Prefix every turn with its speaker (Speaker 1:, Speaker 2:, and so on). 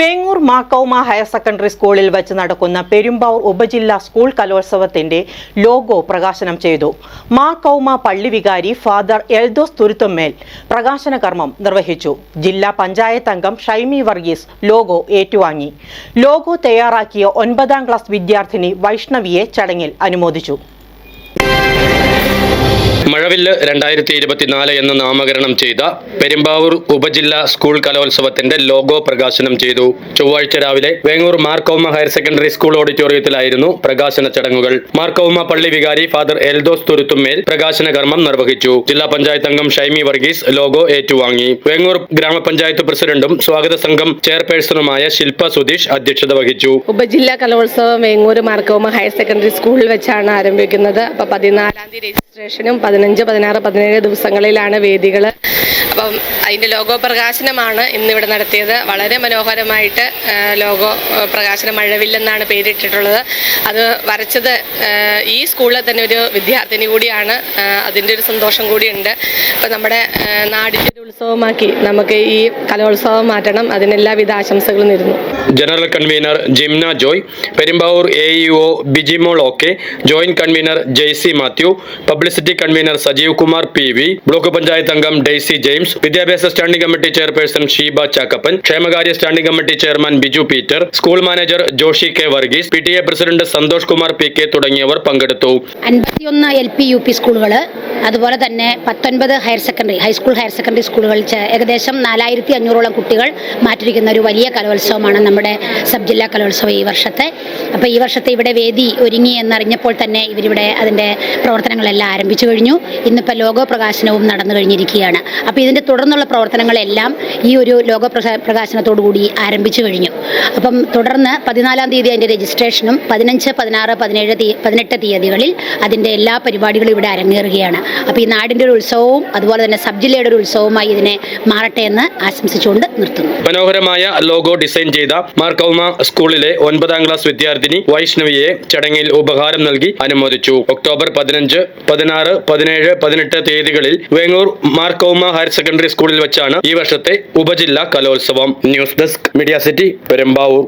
Speaker 1: പേങ്ങൂർ മാക്കൗമ higher secondary സ്കൂളിൽ വെച്ച് നടക്കുന്ന പെരുമ്പാവൂർ ഉപജില്ലാ സ്കൂൾ കലോത്സവത്തിന്റെ ലോഗോ പ്രകാശനം ചെയ്തു. മാക്കൗമ പള്ളി വികാരി ഫാദർ എൽദോസ് തുരുത്തുമേൽ പ്രകാശന കർമ്മം നിർവഹിച്ചു. ജില്ലാ പഞ്ചായത്ത് അംഗം ഷൈമി വർഗീസ് ലോഗോ ഏറ്റുവാങ്ങി. ലോഗോ തയ്യാറാക്കിയ ഒൻപതാം ക്ലാസ് വിദ്യാർത്ഥിനി വൈഷ്ണവിയെ ചടങ്ങിൽ അനുമോദിച്ചു.
Speaker 2: മഴവില്ല് രണ്ടായിരത്തി ഇരുപത്തിനാല് എന്ന് നാമകരണം ചെയ്ത പെരുമ്പാവൂർ ഉപജില്ലാ സ്കൂൾ കലോത്സവത്തിന്റെ ലോഗോ പ്രകാശനം ചെയ്തു. ചൊവ്വാഴ്ച രാവിലെ വേങ്ങൂർ മാർക്കോമ ഹയർ സെക്കൻഡറി സ്കൂൾ ഓഡിറ്റോറിയത്തിലായിരുന്നു പ്രകാശന ചടങ്ങുകൾ. മാർക്കോമ പള്ളി വികാരി ഫാദർ എൽദോസ് തുരുത്തുമേൽ പ്രകാശന കർമ്മം നിർവഹിച്ചു. ജില്ലാ പഞ്ചായത്ത് അംഗം ഷൈമി വർഗീസ് ലോഗോ ഏറ്റുവാങ്ങി. വേങ്ങൂർ ഗ്രാമപഞ്ചായത്ത് പ്രസിഡന്റും സ്വാഗത സംഘം ചെയർപേഴ്സണുമായ ശില്പ സുധീഷ് അധ്യക്ഷത വഹിച്ചു.
Speaker 3: ഉപജില്ലാ കലോത്സവം വേങ്ങൂർ മാർക്കോമ ഹയർ സെക്കൻഡറി സ്കൂളിൽ വെച്ചാണ് ആരംഭിക്കുന്നത്. അപ്പൊ പതിനാലാം തീയതി രജിസ്ട്രേഷനും പതിനഞ്ച് പതിനാറ് പതിനേഴ് ദിവസങ്ങളിലാണ് വേദികൾ അപ്പം അതിന്റെ ലോഗോ പ്രകാശനമാണ് ഇന്നിവിടെ നടത്തിയത്. വളരെ മനോഹരമായിട്ട് ലോഗോ പ്രകാശനം മഴവില്ലെന്നാണ് പേരിട്ടിട്ടുള്ളത്. അത് വരച്ചത് ഈ സ്കൂളിലെ തന്നെ ഒരു വിദ്യാർത്ഥിനി കൂടിയാണ്. അതിന്റെ ഒരു സന്തോഷം കൂടിയുണ്ട്. അപ്പം നമ്മുടെ നാടിന്റെ ഒരു ഉത്സവമാക്കി നമുക്ക് ഈ കലോത്സവം മാറ്റണം. അതിനെല്ലാവിധ ആശംസകളും നേരുന്നു.
Speaker 2: General convener Jimna Joy Perumbavoor A EO Bijimol O joint convener Jaisy Mathew publicity convener Sajeev Kumar P V block panchayat അംഗം ഡെയ്സി ജെയിംസ് വിദ്യാഭ്യാസ standing committee chairperson Sheeba Chakkappan ക്ഷേമകാര്യ standing committee chairman Biju Peter school manager Joshy K Varghese P T A president Santhosh Kumar P K തുടങ്ങിയവർ പങ്കെടുത്തു.
Speaker 4: അൻപത്തിയൊന്ന് L P U P സ്കൂളുകൾ അതുപോലെ തന്നെ പത്തൊൻപത് higher secondary high school higher secondary സ്കൂളുകളിൽ ഏകദേശം നാലായിരത്തി അഞ്ഞൂറോളം കുട്ടികൾ മാറ്റിരിക്കുന്ന ഒരു വലിയ കലോത്സവമാണ് നമ്മുടെ സബ് ജില്ലാ കലോത്സവം ഈ വർഷത്തെ. അപ്പോൾ ഈ വർഷത്തെ ഇവിടെ വേദി ഒരുങ്ങി എന്നറിഞ്ഞപ്പോൾ തന്നെ ഇവരിവിടെ അതിന്റെ പ്രവർത്തനങ്ങളെല്ലാം ആരംഭിച്ചു കഴിഞ്ഞു. ഇന്നിപ്പോൾ ലോഗോ പ്രകാശനവും നടന്നു കഴിഞ്ഞിരിക്കുകയാണ്. അപ്പോൾ ഇതിന്റെ തുടർന്നുള്ള പ്രവർത്തനങ്ങളെല്ലാം ഈ ഒരു ലോഗോ പ്രകാശനത്തോടുകൂടി ആരംഭിച്ചു കഴിഞ്ഞു. അപ്പം തുടർന്ന് പതിനാലാം തീയതി അതിന്റെ രജിസ്ട്രേഷനും പതിനഞ്ച് പതിനാറ് പതിനേഴ് തീ പതിനെട്ട് തീയതികളിൽ അതിന്റെ എല്ലാ പരിപാടികളും ഇവിടെ അരങ്ങേറുകയാണ്. അപ്പോൾ ഈ നാടിന്റെ ഒരു ഉത്സവവും അതുപോലെ തന്നെ സബ് ജില്ലയുടെ ഒരു ഉത്സവമായി ഇതിനെ മാറട്ടെ എന്ന് ആശംസിച്ചുകൊണ്ട് നിർത്തുന്നു.
Speaker 2: മനോഹരമായ ലോഗോ ഡിസൈൻ ചെയ്ത മാർക്കൗമ സ്കൂളിലെ ഒൻപതാം ക്ലാസ് വിദ്യാർത്ഥിനി വൈഷ്ണവിയെ ചടങ്ങിൽ ഉപഹാരം നൽകി അനുമോദിച്ചു. ഒക്ടോബർ പതിനഞ്ച് പതിനാറ് പതിനേഴ് പതിനെട്ട് തീയതികളിൽ വേങ്ങൂർ മാർക്കൗമ ഹയർ സെക്കൻഡറി സ്കൂളിൽ വെച്ചാണ് ഈ വർഷത്തെ ഉപജില്ലാ കലോത്സവം. News desk media city Perumbavoor.